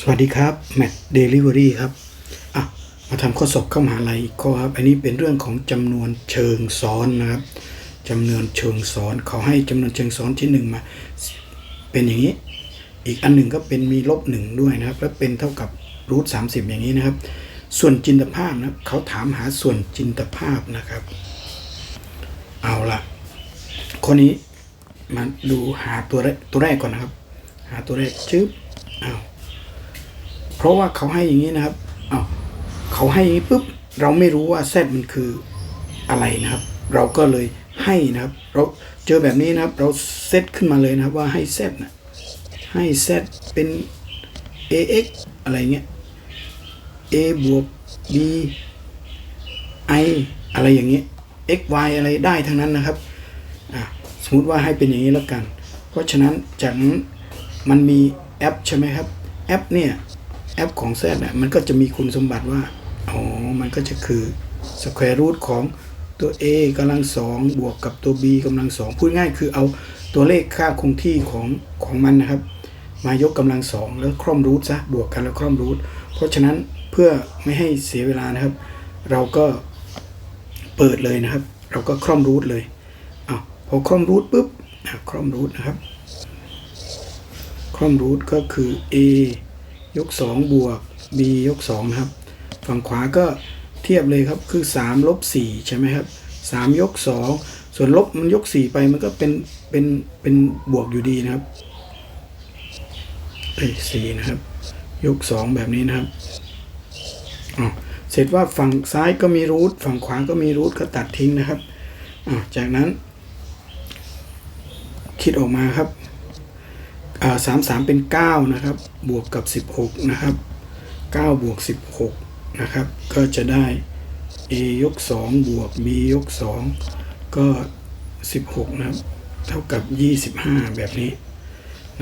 สวัสดีครับแมทเดลิเวอรี่ครับอะมาทำข้อสอบเข้ามหาลัยอีกข้อครับ อันนี้เป็นเรื่องของจำนวนเชิงซ้อนนะครับจำนวนเชิงซ้อนเขาให้จำนวนเชิงซ้อนที่หนึ่งมา เป็นอย่างนี้ อีกอันหนึ่งก็เป็นมีลบหนึ่งด้วยนะครับ แล้วเป็นเท่ากับรูทสามสิบอย่างนี้นะครับ ส่วนจินตภาพนะเขาถามหาส่วนจินตภาพนะครับ เอาละข้อนี้มาดูหาตัวแรกตัวแรกก่อนนะครับ หาตัวแรกจึ๊บอ้าว เพราะว่าเขาให้อย่างนี้นะครับอ้าวเขาให้อย่างนี้ปุ๊บเราไม่รู้ว่า z มันคืออะไรนะครับ เราก็เลยให้นะครับ เราเจอแบบนี้นะครับ เราเซตขึ้นมาเลยนะครับว่าให้ z นะให้ z เป็น ax อะไรเงี้ย a บวก b i อะไรอย่างเงี้ย x y อะไรได้ทั้งนั้นนะครับสมมติว่าให้เป็นอย่างนี้แล้วกัน เพราะฉะนั้นจากนั้นมันมีแอปใช่ไหมครับ แอปเนี่ย แอปของ Z เนี่ยมันก็จะมีคุณสมบัติว่า อ๋อ มันก็จะคือ square root ของตัว a กำลังสองบวกกับตัว b กำลังสองพูดง่ายคือเอาตัวเลขค่าคงที่ของของมันนะครับ มายกกำลังสองแล้วคร่อมรูทซะบวกกันแล้วคร่อมรูทเพราะฉะนั้นเพื่อไม่ให้เสียเวลานะครับ เราก็เปิดเลยนะครับ เราก็คร่อมรูทเลยอาพอคร่อมรูทปุ๊บคร่อมรูทนะครับคร่อมรูทก็คือ a ยก 2 บวก b ยก2นะครับ ฝั่งขวาก็เทียบเลยครับคือ3ลบ4ใช่ไหมครับ3ยก 2 ส่วนลบมันยก 4 ไปมันก็เป็นเป็นเป็นบวกอยู่ดีนะครับเอ้ยสี่นะครับ ยก 2 แบบนี้นะครับอ๋อเสร็จว่าฝั่งซ้ายก็มีรูทฝั่งขวาก็มีรูทก็ตัดทิ้งนะครับอ่าจากนั้น คิดออกมาครับ สามสามเป็นเก้านะครับบวกกับสิบหกนะครับเก้าบวกสิบหกนะครับก็จะได้ a ยกสองบวก b ยกสองก็สิบหกนะครับเท่ากับยี่สิบห้าแบบนี้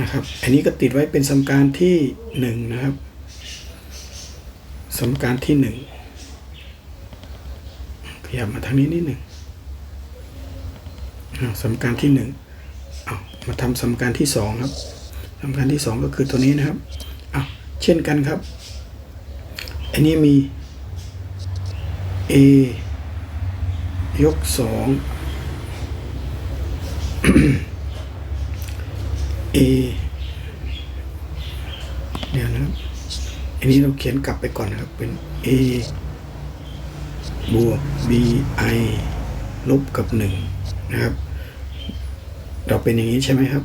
นะครับอันนี้ก็ติดไว้เป็นสมการที่หนึ่งนะครับสมการที่หนึ่งขยับมาทางนี้นิดหนึ่งสมการที่หนึ่งเอามาทำสมการที่สองครับ สำคัญที่สองก็คือตัวนี้นะครับอะเช่นกันครับ อันนี้มี a ยกสอง a เดี๋ยวนะครับ อันนี้เราเขียนกลับไปก่อนนะครับ เป็น a บวก b i ลบกับหนึ่งนะครับ เราเป็นอย่างนี้ใช่ไหมครับ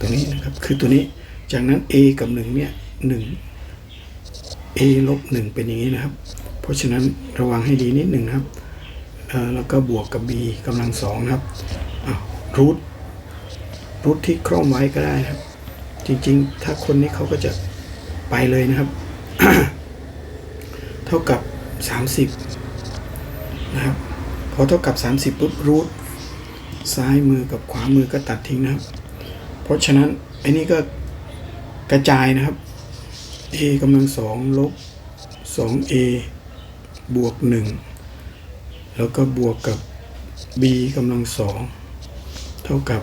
ตัวนี้นะครับคือตัวนี้จากนั้น a กับ1เนี่ย1 a ลบ1เป็นอย่างนี้นะครับ เพราะฉะนั้นระวังให้ดีนิดหนึ่งครับแล้วก็บวกกับ b กำลังสองครับรูทรูทที่คล่อมไว้ก็ได้ครับ จริงๆ ถ้าคนนี้เขาก็จะไปเลยนะครับ เท่ากับ 30 นะครับ พอเท่ากับ 30ปุ๊บรูทซ้ายมือกับขวามือก็ตัดทิ้งนะครับ เพราะฉะนั้นไอ้นี่ก็กระจายนะครับ a กำลังสองลบ 2a บวก 1 แล้วก็บวกกับ b กำลังสองเท่ากับ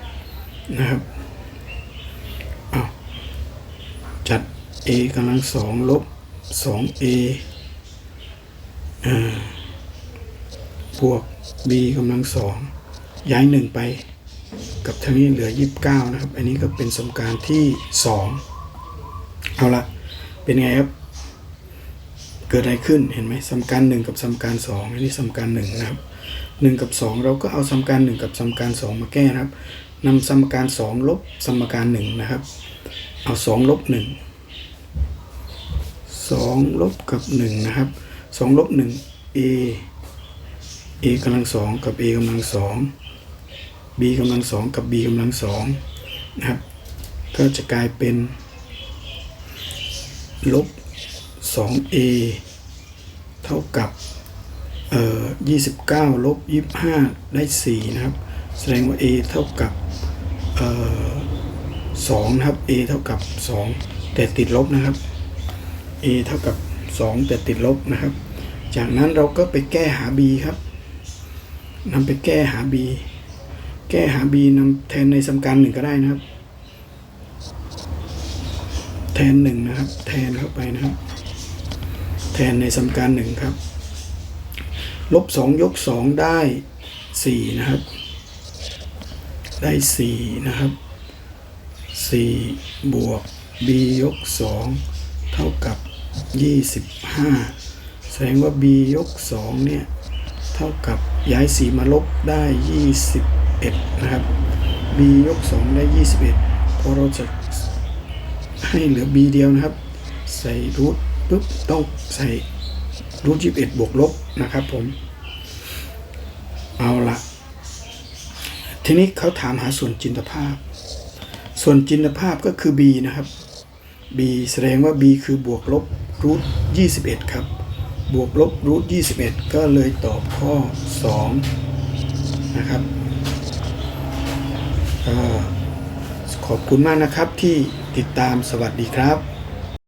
30 นะครับอ้าจัด a กำลังสองลบ 2a อ่าบวก b กำลังสองย้าย 1 ไป กับทางนี้เหลือ 29 นะครับ อันนี้ก็เป็นสมการที่ 2 เอาละเป็นไงครับ เกิดอะไรขึ้นเห็นไหมสมการ 1 กับสมการ 2 อันนี้สมการ 1 นะครับ 1 กับ 2 เราก็เอาสมการ 1 กับสมการ 2 มาแก้นะครับนำสมการ 2 ลบสมการ 1 นะครับ เอา 2 ลบ 1 2 ลบกับ 1 นะครับ 2 ลบ 1 a a กำลัง 2 กับ a กำลัง 2 b กำลังสองกับ b กำลังสองนะครับ ก็จะกลายเป็น ลบ 2a เท่ากับเอ่อ29 ลบ 25 ได้ 4 นะครับ แสดงว่า a เท่ากับเอ่อ2นะครับ a เท่ากับ 2 แต่ติดลบนะครับ a เท่ากับ 2 แต่ติดลบนะครับ จากนั้นเราก็ไปแก้หา b ครับนำไปแก้หา b แก้หา b นำแทนในสมการหนึ่งก็ได้นะครับ แทนหนึ่งนะครับ แทนเข้าไปนะครับ แทนในสมการหนึ่งครับ ลบสองยกสองได้สี่นะครับ ได้สี่นะครับสี่บวก b ยกสองเท่ากับยี่สิบห้าแสดงว่า b ยกสองเนี่ย เท่ากับย้ายสี่มาลบได้ยี่สิบ เอ็ดนะครับ b ยกสองได้ยี่สิบเอ็ดพอเราจะให้เหลือ b เดียวนะครับ ใส่รูทปุ๊บต้องใส่รูทยี่สิบเอ็ดบวกลบนะครับผม เอาละทีนี้เขาถามหาส่วนจินตภาพ ส่วนจินตภาพก็คือ b นะครับ b แสดงว่า b คือบวกลบรูท21 ครับ บวกลบรูท21 ก็เลยตอบข้อ 2 นะครับ ขอบคุณมากนะครับที่ติดตามสวัสดีครับ